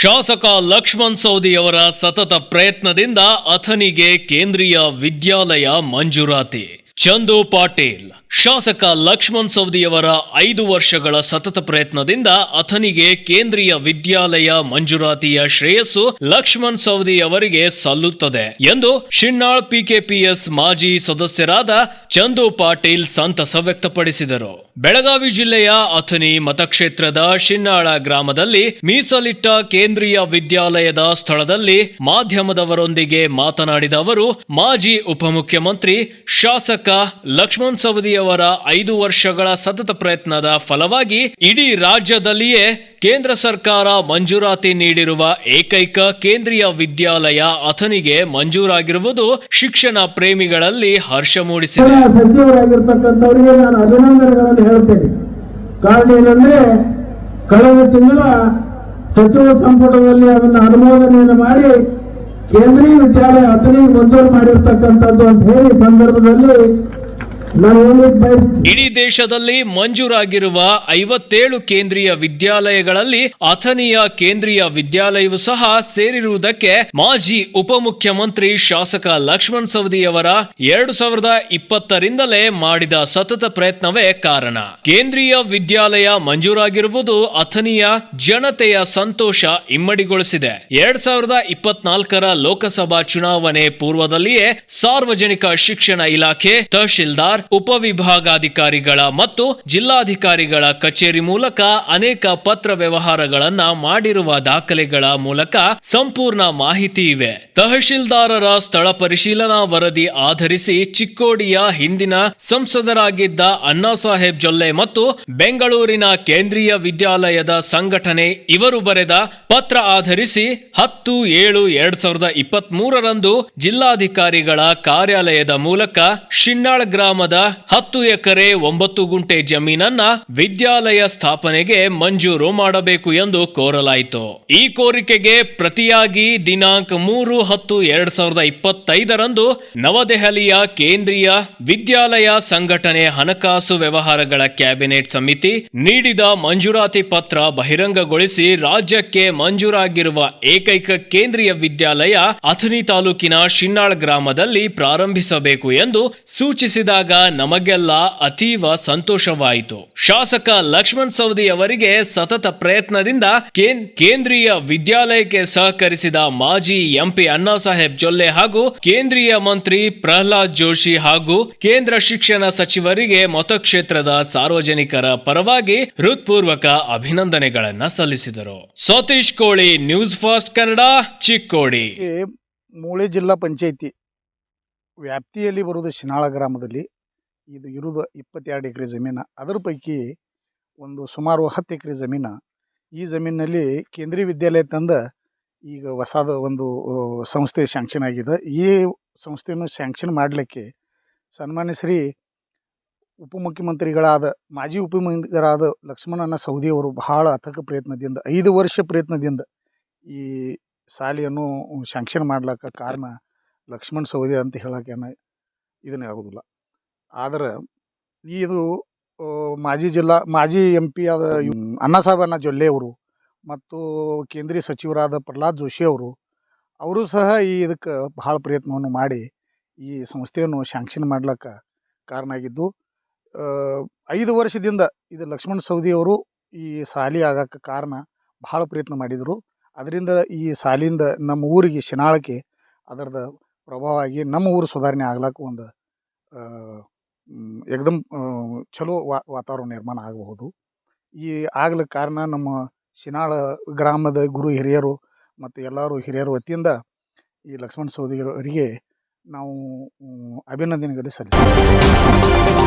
ಶಾಸಕ ಲಕ್ಷ್ಮಣ್ ಸೌದಿಯವರ ಸತತ ಪ್ರಯತ್ನದಿಂದ ಅಥನಿಗೆ ಕೇಂದ್ರೀಯ ವಿದ್ಯಾಲಯ ಮಂಜೂರಾತಿ. ಚಂದು ಪಾಟೀಲ್. ಶಾಸಕ ಲಕ್ಷ್ಮಣ್ ಸೌದಿಯವರ ಐದು ವರ್ಷಗಳ ಸತತ ಪ್ರಯತ್ನದಿಂದ ಅಥನಿಗೆ ಕೇಂದ್ರೀಯ ವಿದ್ಯಾಲಯ ಮಂಜೂರಾತಿಯ ಶ್ರೇಯಸ್ಸು ಲಕ್ಷ್ಮಣ್ ಸವದಿಯವರಿಗೆ ಸಲ್ಲುತ್ತದೆ ಎಂದು ಶಿನ್ನಾಳ್ ಪಿಕೆಪಿಎಸ್ ಮಾಜಿ ಸದಸ್ಯರಾದ ಚಂದು ಪಾಟೀಲ್ ಸಂತಸ ವ್ಯಕ್ತಪಡಿಸಿದರು. ಬೆಳಗಾವಿ ಜಿಲ್ಲೆಯ ಅಥನಿ ಮತಕ್ಷೇತ್ರದ ಶಿನ್ನಾಳ ಗ್ರಾಮದಲ್ಲಿ ಮೀಸಲಿಟ್ಟ ಕೇಂದ್ರೀಯ ವಿದ್ಯಾಲಯದ ಸ್ಥಳದಲ್ಲಿ ಮಾಧ್ಯಮದವರೊಂದಿಗೆ ಮಾತನಾಡಿದ ಅವರು, ಮಾಜಿ ಉಪಮುಖ್ಯಮಂತ್ರಿ ಶಾಸಕ ಲಕ್ಷ್ಮಣ್ ಸವದಿಯವರ ಐದು ವರ್ಷಗಳ ಸತತ ಪ್ರಯತ್ನದ ಫಲವಾಗಿ ಇಡೀ ರಾಜ್ಯದಲ್ಲಿಯೇ ಕೇಂದ್ರ ಸರ್ಕಾರ ಮಂಜೂರಾತಿ ನೀಡಿರುವ ಏಕೈಕ ಕೇಂದ್ರೀಯ ವಿದ್ಯಾಲಯ ಅಥನಿಗೆ ಮಂಜೂರಾಗಿರುವುದು ಶಿಕ್ಷಣ ಪ್ರೇಮಿಗಳಲ್ಲಿ ಹರ್ಷ ಮೂಡಿಸಿದೆ. ಸಚಿವರಾಗಿರ್ತಕ್ಕಂಥವರಿಗೆ ನಾನು ಅಭಿನಂದನೆಗಳನ್ನು ಹೇಳ್ತೇನೆ ಕಾರಣ ಏನಂದ್ರೆ, ಕಳೆದ ತಿಂಗಳ ಸಚಿವ ಸಂಪುಟದಲ್ಲಿ ಅದನ್ನು ಅನುಮೋದನೆಯನ್ನು ಮಾಡಿ ಕೇಂದ್ರೀಯ ವಿದ್ಯಾಲಯ ಅಥನಿಗೆ ಮಂಜೂರು ಮಾಡಿರ್ತಕ್ಕಂಥದ್ದು ಅಂತ ಹೇಳಿ ಸಂದರ್ಭದಲ್ಲಿ ಇಡೀ ದೇಶದಲ್ಲಿ ಮಂಜೂರಾಗಿರುವ ಐವತ್ತೇಳು ಕೇಂದ್ರೀಯ ವಿದ್ಯಾಲಯಗಳಲ್ಲಿ ಅಥನಿಯ ಕೇಂದ್ರೀಯ ವಿದ್ಯಾಲಯವು ಸಹ ಸೇರಿರುವುದಕ್ಕೆ ಮಾಜಿ ಉಪಮುಖ್ಯಮಂತ್ರಿ ಶಾಸಕ ಲಕ್ಷ್ಮಣ್ ಸವದಿಯವರ ಎರಡು ಸಾವಿರದ ಇಪ್ಪತ್ತರಿಂದಲೇ ಮಾಡಿದ ಸತತ ಪ್ರಯತ್ನವೇ ಕಾರಣ. ಕೇಂದ್ರೀಯ ವಿದ್ಯಾಲಯ ಮಂಜೂರಾಗಿರುವುದು ಅಥನಿಯ ಜನತೆಯ ಸಂತೋಷ ಇಮ್ಮಡಿಗೊಳಿಸಿದೆ. ಎರಡ್ ಸಾವಿರದ ಇಪ್ಪತ್ನಾಲ್ಕರ ಲೋಕಸಭಾ ಚುನಾವಣೆ ಪೂರ್ವದಲ್ಲಿಯೇ ಸಾರ್ವಜನಿಕ ಶಿಕ್ಷಣ ಇಲಾಖೆ ತಹಶೀಲ್ದಾರ್ ಉಪವಿಭಾಗಾಧಿಕಾರಿಗಳ ಮತ್ತು ಜಿಲ್ಲಾಧಿಕಾರಿಗಳ ಕಚೇರಿ ಮೂಲಕ ಅನೇಕ ಪತ್ರ ವ್ಯವಹಾರಗಳನ್ನ ಮಾಡಿರುವ ದಾಖಲೆಗಳ ಮೂಲಕ ಸಂಪೂರ್ಣ ಮಾಹಿತಿ ಇವೆ. ತಹಶೀಲ್ದಾರರ ಸ್ಥಳ ಪರಿಶೀಲನಾ ವರದಿ ಆಧರಿಸಿ ಚಿಕ್ಕೋಡಿಯ ಹಿಂದಿನ ಸಂಸದರಾಗಿದ್ದ ಅಣ್ಣಾ ಸಾಹೇಬ್ ಜೊಲ್ಲೆ ಮತ್ತು ಬೆಂಗಳೂರಿನ ಕೇಂದ್ರೀಯ ವಿದ್ಯಾಲಯದ ಸಂಘಟನೆ ಇವರು ಬರೆದ ಪತ್ರ ಆಧರಿಸಿ ಹತ್ತು ಏಳು ಎರಡ್ ಸಾವಿರದ ಇಪ್ಪತ್ತ್ ಮೂರರಂದು ಜಿಲ್ಲಾಧಿಕಾರಿಗಳ ಕಾರ್ಯಾಲಯದ ಮೂಲಕ ಶಿನ್ನಾಳ್ ಗ್ರಾಮದ ಹತ್ತು ಎಕರೆ ಒಂಬತ್ತು ಗುಂಟೆ ಜಮೀನನ್ನ ವಿದ್ಯಾಲಯ ಸ್ಥಾಪನೆಗೆ ಮಂಜೂರು ಮಾಡಬೇಕು ಎಂದು ಕೋರಲಾಯಿತು. ಈ ಕೋರಿಕೆಗೆ ಪ್ರತಿಯಾಗಿ ದಿನಾಂಕ ಮೂರು ಹತ್ತು ಎರಡ್ ಸಾವಿರದ ಇಪ್ಪತ್ತೈದರಂದು ನವದೆಹಲಿಯ ಕೇಂದ್ರೀಯ ವಿದ್ಯಾಲಯ ಸಂಘಟನೆ ಹಣಕಾಸು ವ್ಯವಹಾರಗಳ ಕ್ಯಾಬಿನೆಟ್ ಸಮಿತಿ ನೀಡಿದ ಮಂಜೂರಾತಿ ಪತ್ರ ಬಹಿರಂಗಗೊಳಿಸಿ ರಾಜ್ಯಕ್ಕೆ ಮಂಜೂರಾಗಿರುವ ಏಕೈಕ ಕೇಂದ್ರೀಯ ವಿದ್ಯಾಲಯ ಅಥಣಿ ತಾಲೂಕಿನ ಶಿನ್ನಾಳ್ ಗ್ರಾಮದಲ್ಲಿ ಪ್ರಾರಂಭಿಸಬೇಕು ಎಂದು ಸೂಚಿಸಿದಾಗ ನಮಗೆಲ್ಲ ಅತೀವ ಸಂತೋಷವಾಯಿತು. ಶಾಸಕ ಲಕ್ಷ್ಮಣ್ ಸವದಿ ಅವರಿಗೆ ಸತತ ಪ್ರಯತ್ನದಿಂದ ಕೇಂದ್ರೀಯ ವಿದ್ಯಾಲಯಕ್ಕೆ ಸಹಕರಿಸಿದ ಮಾಜಿ ಎಂಪಿ ಅಣ್ಣಾ ಸಾಹೇಬ್ ಜೊಲ್ಲೆ ಹಾಗೂ ಕೇಂದ್ರೀಯ ಮಂತ್ರಿ ಪ್ರಹ್ಲಾದ್ ಜೋಶಿ ಹಾಗೂ ಕೇಂದ್ರ ಶಿಕ್ಷಣ ಸಚಿವರಿಗೆ ಮತಕ್ಷೇತ್ರದ ಸಾರ್ವಜನಿಕರ ಪರವಾಗಿ ಹೃತ್ಪೂರ್ವಕ ಅಭಿನಂದನೆಗಳನ್ನ ಸಲ್ಲಿಸಿದರು. ಸತೀಶ್ ಕೋಳಿ, ನ್ಯೂಸ್ ಫಾಸ್ಟ್ ಕನ್ನಡ, ಚಿಕ್ಕೋಡಿ. ಮೂಳೆ ಜಿಲ್ಲಾ ಪಂಚಾಯಿತಿ ವ್ಯಾಪ್ತಿಯಲ್ಲಿ ಬರುವುದು ಶಿನಾಳ ಗ್ರಾಮದಲ್ಲಿ ಇದು ಇರುವುದು ಇಪ್ಪತ್ತೆರಡು ಎಕರೆ ಜಮೀನು. ಅದರ ಪೈಕಿ ಒಂದು ಸುಮಾರು ಹತ್ತು ಎಕರೆ ಜಮೀನು. ಈ ಜಮೀನಿನಲ್ಲಿ ಕೇಂದ್ರೀಯ ವಿದ್ಯಾಲಯ ತಂದ ಈಗ ಹೊಸದ ಒಂದು ಸಂಸ್ಥೆ ಸ್ಯಾಂಕ್ಷನ್ ಆಗಿದೆ. ಈ ಸಂಸ್ಥೆಯನ್ನು ಸ್ಯಾಂಕ್ಷನ್ ಮಾಡಲಿಕ್ಕೆ ಸನ್ಮಾನ್ಯ ಶ್ರೀ ಉಪಮುಖ್ಯಮಂತ್ರಿಗಳಾದ ಮಾಜಿ ಉಪಮುಖ್ಯರಾದ ಲಕ್ಷ್ಮಣನ ಸೌದಿಯವರು ಬಹಳ ಅಥಕ ಪ್ರಯತ್ನದಿಂದ, ಐದು ವರ್ಷ ಪ್ರಯತ್ನದಿಂದ ಈ ಶಾಲೆಯನ್ನು ಶಾಂಕ್ಷನ್ ಮಾಡ್ಲಿಕ್ಕೆ ಕಾರಣ ಲಕ್ಷ್ಮಣ್ ಸೌದಿ ಅಂತ ಹೇಳೋಕೆ ಇದನ್ನೇ ಆಗೋದಿಲ್ಲ. ಆದ್ರೆ ಇದು ಮಾಜಿ ಜಿಲ್ಲಾ ಮಾಜಿ ಎಂ ಪಿ ಆದ ಇವ್ ಅಣ್ಣ ಜೊಲ್ಲೆ ಅವರು ಮತ್ತು ಕೇಂದ್ರೀಯ ಸಚಿವರಾದ ಪ್ರಹ್ಲಾದ್ ಜೋಶಿ ಅವರು ಅವರು ಸಹ ಈ ಇದಕ್ಕೆ ಬಹಳ ಪ್ರಯತ್ನವನ್ನು ಮಾಡಿ ಈ ಸಂಸ್ಥೆಯನ್ನು ಶಾಂಕ್ಷನ್ ಮಾಡ್ಲಿಕ್ಕೆ ಕಾರಣ ಆಗಿದ್ದು ಐದು ವರ್ಷದಿಂದ ಇದು ಲಕ್ಷ್ಮಣ ಸೌದಿ ಅವರು ಈ ಸಾಲಿ ಆಗಕ್ಕೆ ಕಾರಣ ಬಹಳ ಪ್ರಯತ್ನ ಮಾಡಿದರು. ಅದರಿಂದ ಈ ಸಾಲಿಂದ ನಮ್ಮ ಊರಿಗೆ ಶಿನಾಳಕ್ಕೆ ಅದರದ ಪ್ರಭಾವ ಆಗಿ ನಮ್ಮ ಊರು ಸುಧಾರಣೆ ಆಗ್ಲಕ್ಕ ಒಂದು ಏಕ್ದಮ್ ಆ, ಚಲೋ ವಾತಾವರಣ ನಿರ್ಮಾಣ ಆಗಬಹುದು. ಈ ಆಗ್ಲಿಕ್ಕೆ ಕಾರಣ ನಮ್ಮ ಶಿನಾಳ ಗ್ರಾಮದ ಗುರು ಹಿರಿಯರು ಮತ್ತು ಎಲ್ಲರೂ ಹಿರಿಯರ ವತಿಯಿಂದ ಈ ಲಕ್ಷ್ಮಣ ಸೌದಿಗರಿಗೆ ನಾವು ಅಭಿನಂದನೆಗಳು ಸಲ್ಲಿಸ್ತೀವಿ.